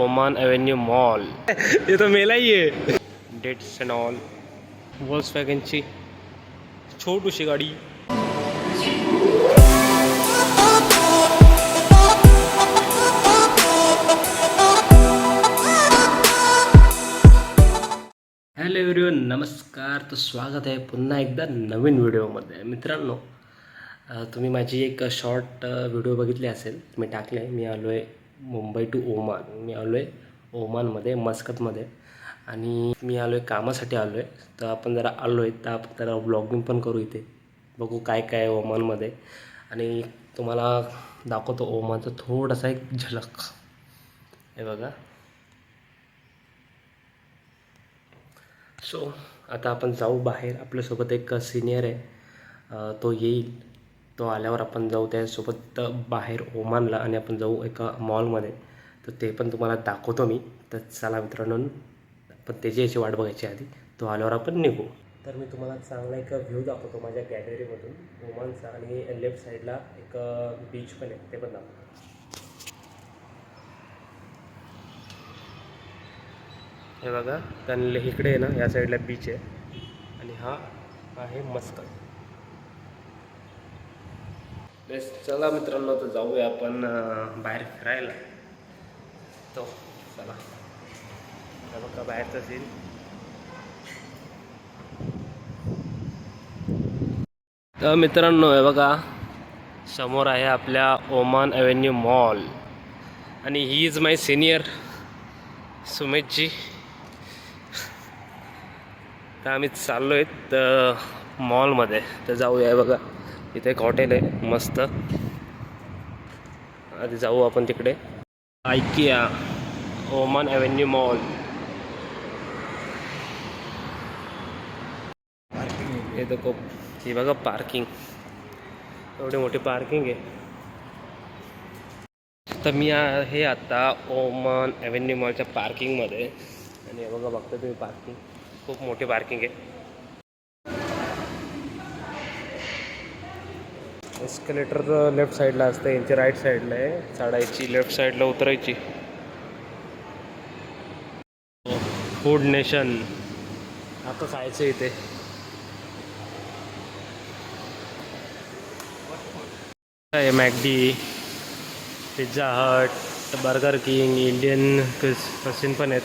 Oman avenue mall. ये तो मेला ही आहे डेट्स अँड ऑल. वॉल्स वॅगनची छोटूशी गाडी. हॅलो एव्हरीवन नमस्कार. तर स्वागत आहे पुन्हा एकदा नवीन व्हिडिओमध्ये. मित्रांनो तुम्ही माझी एक शॉर्ट व्हिडिओ बघितली असेल. मी टाकले मी आलो आहे मुंबई टू ओमान. मी आलो आहे ओमानमध्ये मस्कतमध्ये. आणि मी आलो आहे कामासाठी आलो आहे तर आपण जरा आलो आहे तर आपण जरा ब्लॉगिंग पण करू इथे. बघू काय काय आहे ओमानमध्ये. आणि तुम्हाला दाखवतो ओमानचा थोडासा एक झलक. हे बघा. सो आता आपण जाऊ बाहेर. आपल्यासोबत एक सिनियर आहे. तो येईल. तो आल्यावर आपण जाऊ त्यासोबत बाहेर ओमानला आणि आपण जाऊ एका मॉलमध्ये तर ते पण तुम्हाला दाखवतो मी. तर चला मित्रांनो पण त्याची याची वाट बघायची आधी. तो आल्यावर आपण निघू. तर मी तुम्हाला चांगला एक व्ह्यू दाखवतो माझ्या गॅलरीमधून ओमानचा आणि लेफ्ट साईडला एक बीच पण आहे. ते पण दाखवतो. हे बघा त्यांना इकडे आहे ना या साईडला बीच आहे. आणि हा आहे मस्कत बेस चला मित्रांनो तर जाऊया आपण बाहेर फिरायला. तो चला. बघा बाहेरचा सीन तर मित्रांनो हे बघा. समोर आहे आपल्या ओमान ॲव्हेन्यू मॉल. आणि ही इज माय सिनियर सुमेशजी तर आम्ही चाललो आहेत मॉलमध्ये. तर जाऊया बघा. इथे एक हॉटेल आहे मस्त. आधी जाऊ आपण तिकडे. IKEA Oman avenue mall. हे तर खूप ही बघा पार्किंग. एवढी मोठी पार्किंग आहे. तर मी आहे आता ओमान ॲव्हेन्यू मॉलच्या पार्किंगमध्ये. आणि हे बघा बघतो तुम्ही पार्किंग. खूप मोठी पार्किंग आहे. एस्कलेटर लेफ्ट साईडला असतं यांची राईट साईडला आहे. चढायची लेफ्ट साईडला उतरायची. फूड नेशन आता खायचं इथे. आहे McD pizza hut burger king Indian cuisine पण आहेत.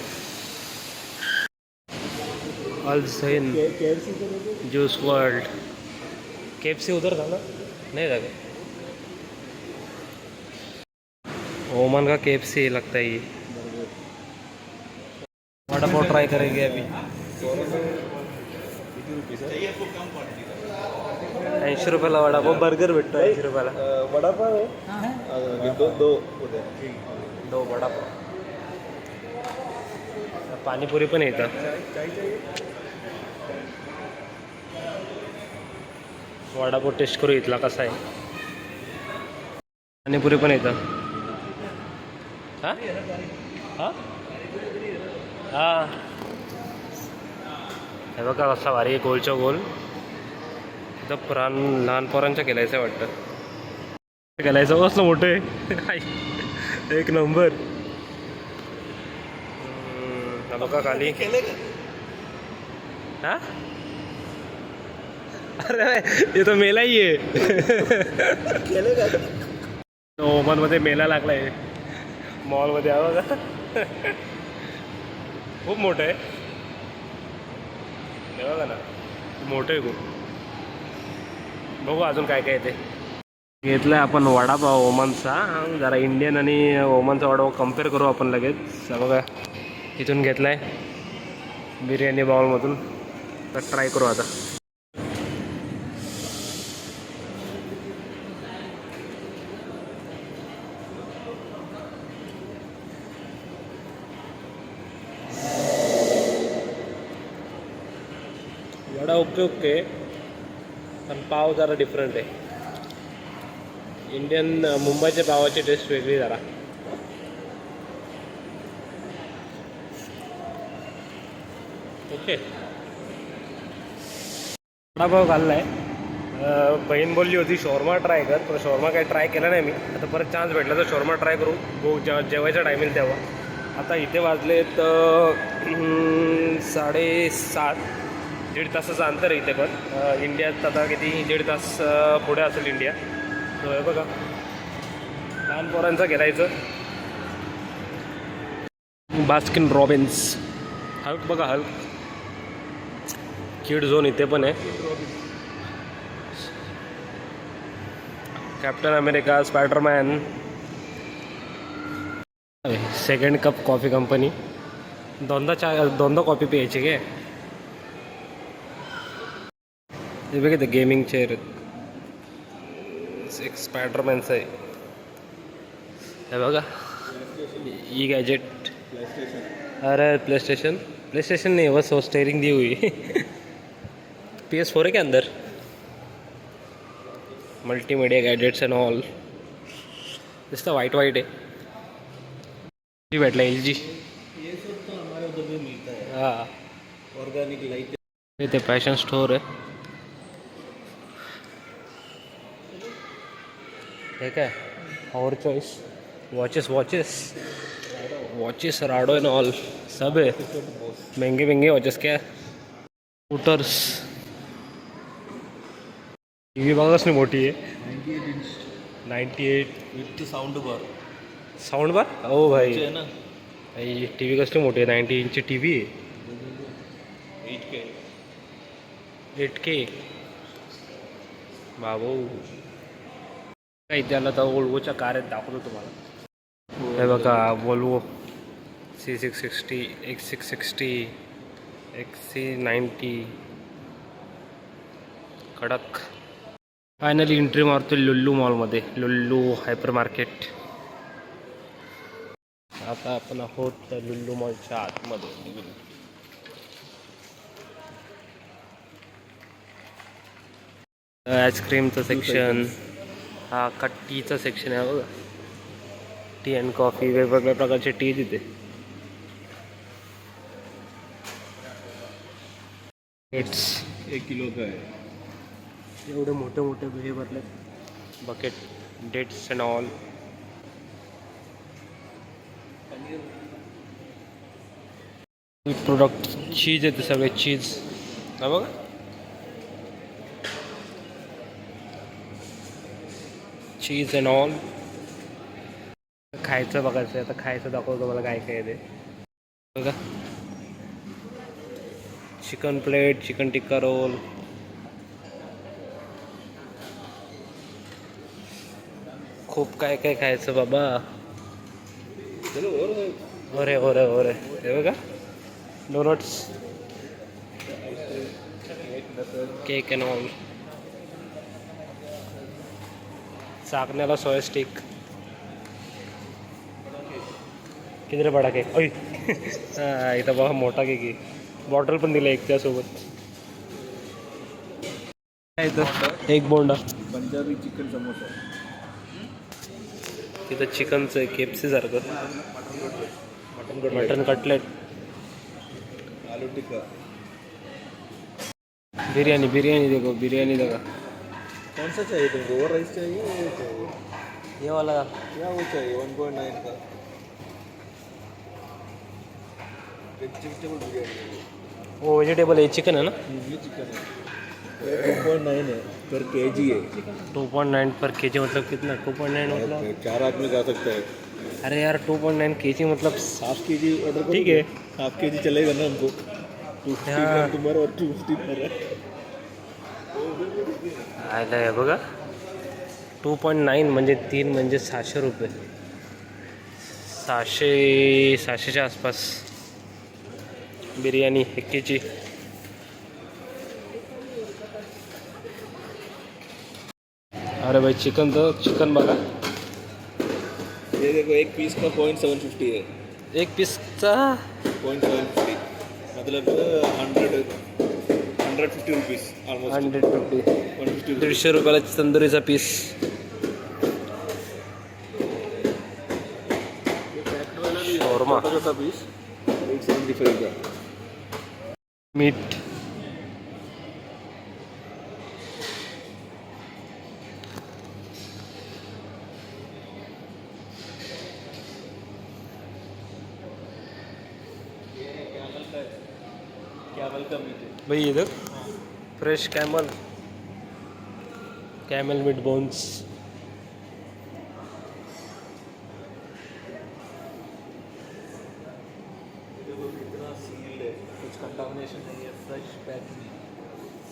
All Sen juice world. K F C उधर था ना? नहीं क्या? ओमान का के एफ सी लगता है ये। वड़ा पाव ट्राई करेंगे अभी। ऐंशी रुपयाला वडापाव बर्गर भेटतो ऐंशी रुपयाला वडापाव आहे दो दो दो वडापाव पाणीपुरी पण येतं वडापाव टेस्ट करू इथला कसा आहे? पाणीपुरी पण येतं हा? हा? हा. हे बघा कसा भारी आहे गोलच्या गोल. इथं पुराण लहान पोरांच्या केलायचं आहे वाटतं. केलायचं कसलं मोठं आहे. एक नंबर. बघा खाली. हा? अरे ये तो मेला मेलाही आहे केले का ओमानमध्ये मेला लागलाय. मॉलमध्ये हा का खूप मोठं आहे. बघा ना मोठं आहे खूप. बघू अजून काय काय ते घेतलाय आपण वडापाव ओमनचा. जरा इंडियन आणि ओमनचा वडापाव कंपेअर करू आपण लगेच. बघा इथून घेतलाय. बिर्याणी बाउलमधून तर ट्राय करू आता. ओके ओके पण पाव जरा डिफरंट आहे. इंडियन मुंबईच्या पावाची टेस्ट वेगळी जरा. ओके वडापाव खाल्लाय. अ, बहीण बोलली होती शोरमा ट्राय कर पण शोरमा काही ट्राय केला नाही मी. आता परत चान्स भेटला तर शोरमा ट्राय करू. गो जेव जेवायच्या टायमिंग तेव्हा. आता इथे वाजलेत अं, साडेसात. दीड तासाचं अंतर आहे इथे पण. इंडियात आता किती दीड तास पुढे असेल इंडिया. तो हे बघा. लहान पोरांचं घेरायचं बास्किन रॉबिन्स. हल्क बघा हल्क. किड झोन इथे पण आहे. Captain America Spiderman. Second cup coffee company. दोनदा चा दोनदा कॉफी प्यायची काय हे बघा ते गेमिंग चेअर एक स्पायडरमॅनचं आहे. हे बघा. ई गॅजेट अरे प्ले स्टेशन प्ले स्टेशन नहीं बस वो स्टेयरिंग दी हुई पी एस फोर है क्या अंदर? मल्टीमीडिया गॅजेट्स अँड ऑल नुसतं वाईट वाईट आहे. जी भेटला एल जी ये सब तो हमारे उधर भी मिलता है। हां. ऑर्गेनिक लाइट इथे फॅशन स्टोर आहे. हे काय और choice watches watches watches Rado and all सब है. महंगे महंगे वॉचेस क्या? स्कूटर्स टी व्ही बघाच नाही मोठी आहे ninety eight inch ninety eight with sound bar sound bar हो भाई है ना भाई टी व्ही कसली मोठी आहे नाईन्टी इंचची टी व्ही आहे एट के एट के बाबू. काही त्याला तर ओल्वोच्या कार आहेत दाखवतो तुम्हाला. हे बघा Volvo C six sixty X six sixty X C ninety कडक. फायनली एंट्री मारतो लुल्लू मॉलमध्ये लुल्लू हायपर मार्केट आता आपण आहोत लुल्लू मॉलच्या आतमध्ये. आईस्क्रीमचं सेक्शन हा का टीचं सेक्शन आहे बघा. टी अँड कॉफ़ी वेगवेगळ्या प्रकारचे टी तिथे. इट्स एक किलो का है एवढे मोठे मोठे हे भरले bucket dates and all product चीज़ येते सगळे चीज़ हा बघा. चीज अँड ऑल खायचं बघायचं आहे आता खायचं दाखवतो मला काय काय आहे ते. बघा. Chicken plate chicken tikka roll खूप काय काय खायचं बाबा. चलो और ओरे ओरे ओरे हे बघा. डोनट्स केक अँड ऑल चाकण्याला सोया स्टिक किती रे बडा केक हा इथं बघा मोठा केक आहे. बॉटल पण दिला एक त्यासोबत एक बोंडा. पंजाबी चिकन समोसा. तिथं चिकनचं आहे केपसी सारखं. Mutton mutton cutlet. आलू टिक्का. बिरयानी बिरयानी देखो बिरयानी देखा. कौन सा चाहिए तुमको? वो राइस चाहिए या वो चाहिए? ये वाला क्या वो चाहिए वन पॉइंट नाइन का। वेजिटेबल बिरयानी वो वेजिटेबल है चिकन है ना? ये चिकन है। टू पॉइंट नाइन है पर के जी है। टू पॉइंट नाइन पर के जी मतलब कितना? टू पॉइंट नाइन मतलब? चार आदमी खा सकता है। अरे यार two point nine K G मतलब हाफ़ के जी ऑर्डर ठीक है। हाफ़ के जी चलेगा ना हमको। टू हाँ। तुम्हारा और टू फिफ्टी मेरा आयला आहे बघा. टू पॉईंट नाईन म्हणजे तीन म्हणजे सहाशे रुपये. सहाशे सहाशेच्या आसपास बिर्याणी एक्कीची अरे भाई चिकन तर चिकन बघा. ये देखो एक पीस का पॉइंट सेवन फिफ्टी है. एक पीसचा पॉइंट सेवन फिफ्टी मतलब hundred hundred fifty rupees almost hundred fifty one fifty दीडशे रुपयाला तंदुरीचा piece shawarma. Piece eight seventy फाईव्हचा मीठ भाई इधर fresh camel. Camel meat bones.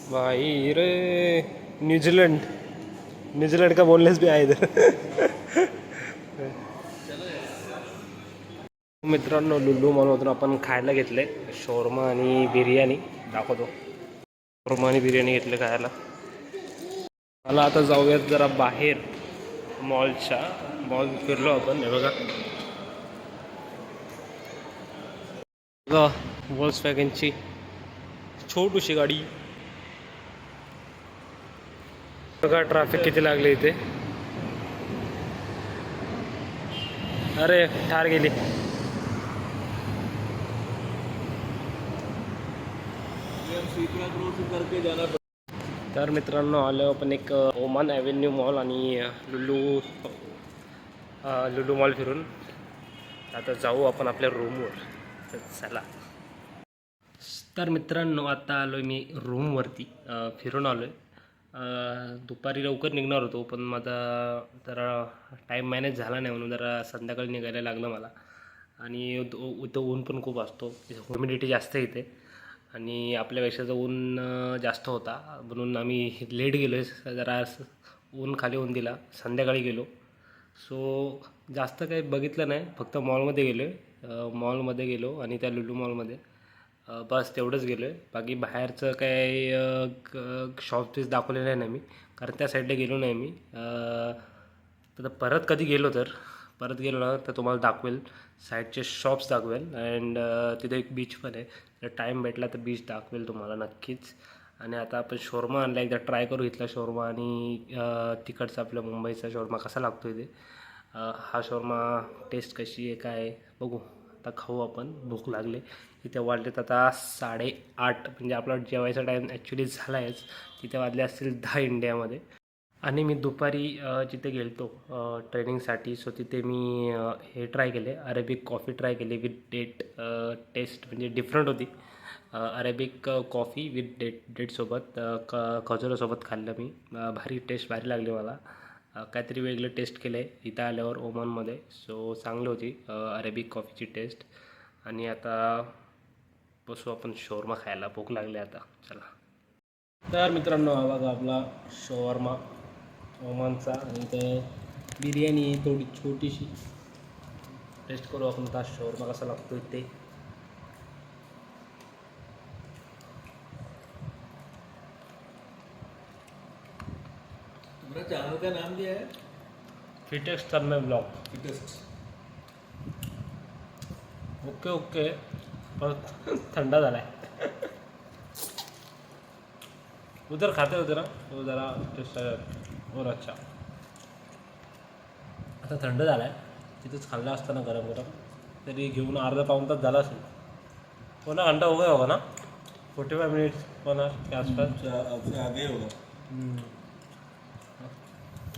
भाई रे न्यूझीलंड न्यूझीलंड का बोनलेस भी आहे इधर. मित्रांनो लुल्लू मॉलमधून आपण खायला घेतले शोरमा आणि बिर्याणी. दाखवतो. प्रमाणे बिर्याणी घेतलं खायला. मला आता जाऊयात जरा बाहेर मॉलच्या. मॉल फिरलो आपण हे बघा. बघा वॉल्स वॅगनची छोटूशी गाडी. बघा ट्रॅफिक किती लागले इथे. अरे ठार गेली. तर मित्रांनो आलो आपण एक ओमान ॲव्हेन्यू मॉल आणि लुलू लुलू मॉल फिरून. आता जाऊ आपण आपल्या रूमवर तर चला. तर मित्रांनो आता आलो आहे मी रूमवरती फिरून आलो आहे दुपारी लवकर निघणार होतो पण माझा जरा टाईम मॅनेज झाला नाही म्हणून जरा संध्याकाळी निघायला लागलं मला. आणि उ- इथं ऊन पण खूप असतो. ह्युमिडिटी जास्त इथे. आणि आपल्यापेक्षा जर ऊन जास्त होता म्हणून आम्ही लेट गेलो आहे जरा ऊन खाली ऊन दिला. संध्याकाळी गेलो. सो जास्त काही बघितलं नाही. फक्त मॉलमध्ये गेलो आहे मॉलमध्ये गेलो आणि त्या लुलू मॉलमध्ये बस तेवढंच गेलो आहे बाकी बाहेरचं काही शॉप्स दाखवलेलं नाही मी. कारण त्या साईडला गेलो नाही मी. तर परत कधी गेलो तर? परत गेलो ना तर तुम्हाला दाखवेल. साईडचे शॉप्स दाखवेल. अँड तिथे एक बीच पण आहे. टाईम भेटला तर बीच दाखवेल तुम्हाला नक्कीच. आणि आता आपण शोरमा आणला. एकदा ट्राय करू इथला शोरमा आणि तिकडचा आपल्या मुंबईचा शोरमा कसा लागतो इथे हा शोरमा टेस्ट कशी आहे काय बघू. आता खाऊ आपण. भूक लागले. तिथे वाजलेत आता साडेआठ. म्हणजे आपला जेवायचा टाईम ॲक्च्युली झाला आहेच तिथे वाजले असतील दहा इंडियामध्ये आणि मी दुपारी जिथे गेलतो ट्रेनिंगसाठी सो तिथे मी हे ट्राय केले अरेबिक कॉफी ट्राय केली विथ डेट टेस्ट म्हणजे डिफरंट होती. अरेबिक कॉफी विथ डेट डेटसोबत क खजुरासोबत खाल्लं मी. भारी टेस्ट भारी लागली मला. काहीतरी वेगळं टेस्ट केलं आहे इथं आल्यावर ओमानमध्ये. सो चांगली होती अरेबिक कॉफीची टेस्ट. आणि आता बसू आपण शोरमा खायला भूक लागली आता. चला. तर मित्रांनो हा बघा आपला शोरमा. ओमानचा आणि ते बिर्याणी आहे थोडी छोटीशी. टेस्ट करू आपण आता शोरमा कसा लागतो ते. चैनल का नाम क्या है fittest blog fittest okay okay परत थंडा झाला आहे उधर खाते होते ना तो जरा टेस्ट और अच्छा आता थंड झाला आहे तिथंच खाल्लं असताना गरम गरम. तरी घेऊन अर्धा पाऊन तास झाला असेल. हो ना घंटा हो गया होगा ना? फोर्टी फाइव मिनट्स आवर के आसपास. आगे होगा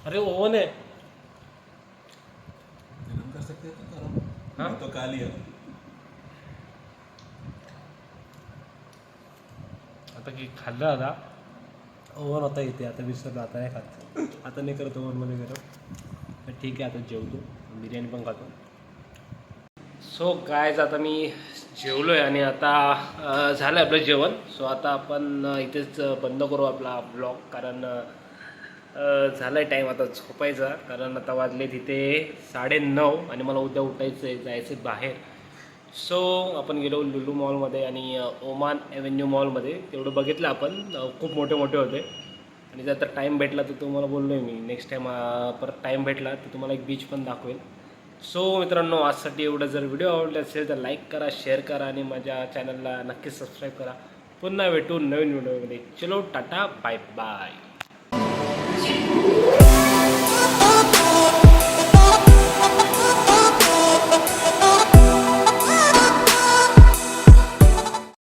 अरे ओवन आहे. गरम कर सकते हैं तो गरम हाँ? मैं तो काली है आता की खाल्लं आता. ओव्हन होता इथे आता विसरलो आता नाही खात. आता नाही करत ओव्हनमध्ये गरम. ठीक आहे आता जेवतो. बिर्याणी पण खातो. सो गायज आता मी जेवलो आहे आणि आता झालं आपलं जेवण. सो आता आपण इथेच बंद करू आपला ब्लॉग कारण झालं आहे टाईम आता झोपायचा. कारण आता वाजले तिथे साडे नऊ आणि मला उद्या उठायचं आहे जायचं आहे बाहेर. सो आपण गेलो लुलू मॉलमध्ये आणि ओमान ॲव्हेन्यू मॉलमध्ये. तेवढं बघितलं आपण. खूप मोठे मोठे होते. आणि जर तर टाईम भेटला तर तुम्हाला बोललो आहे मी नेक्स्ट टाईम परत टाईम भेटला तर तुम्हाला एक बीच पण दाखवेल. सो मित्रांनो आजसाठी एवढं. जर व्हिडिओ आवडले असेल तर लाईक करा शेअर करा आणि माझ्या चॅनलला नक्कीच सबस्क्राईब करा. पुन्हा भेटू नवीन व्हिडिओमध्ये चलो टाटा बाय बाय